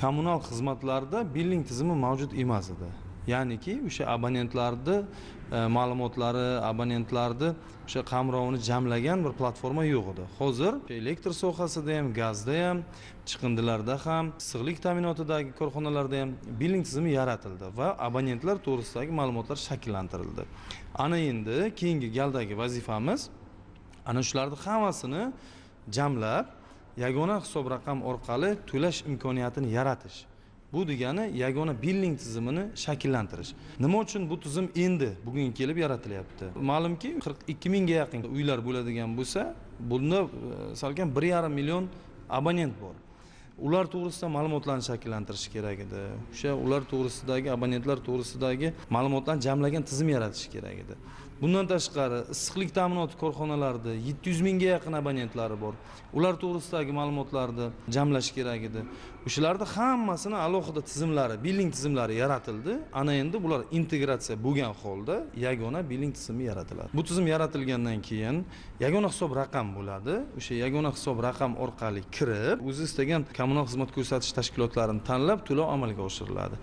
kommunal xizmatlarda billing tizimi mavjud emas edi. Ya'niki o'sha abonentlarni e, ma'lumotlari abonentlarni o'sha qamrovini jamlagan bir platforma yo'q edi. Hozir elektr sohasida ham gazda ham chiqindilarda ham issiqlik ta'minotidagi korxonalarda ham billing tizimi yaratildi va abonentlar to'g'risidagi ma'lumotlar shakllantirildi. Ana endi keyingi galdagi vazifamiz ana shularni hammasini jamlab yagona hisob raqam orqali to'lash imkoniyatini yaratish. Bu degani yagona billing tizimini shakllantirish. Nima uchun bu tizim endi bugun kelib yaratilyapti? Ma'lumki qirq ikki mingga yaqin uylar bo'ladigan bo'lsa bunda e, salkam bir yarim million abonent bor. Ular to'g'risida ma'lumotlarni shakllantirish kerak edi. O'sha ular to'g'risidagi abonentlar to'g'risidagi ma'lumotlarni jamlagan tizim yaratish kerak edi. Bundan tashqari issiqlik ta'minoti korxonalarida yetti yuz mingga yaqin abonentlari bor. Ular to'g'risidagi ma'lumotlarni jamlash kerak edi. O'shalarni hammasini alohida tizimlari billing tizimlari yaratildi. Ana endi bular integratsiya bo'lgan holda yagona billing tizimi yaratiladi. Bu tizim yaratilgandan keyin yagona hisob raqam bo'ladi. O'sha yagona hisob raqam orqali kirib o'zi istagan kommunal xizmat ko'rsatish tashkilotlarini tanlab to'lov amalga oshiriladi.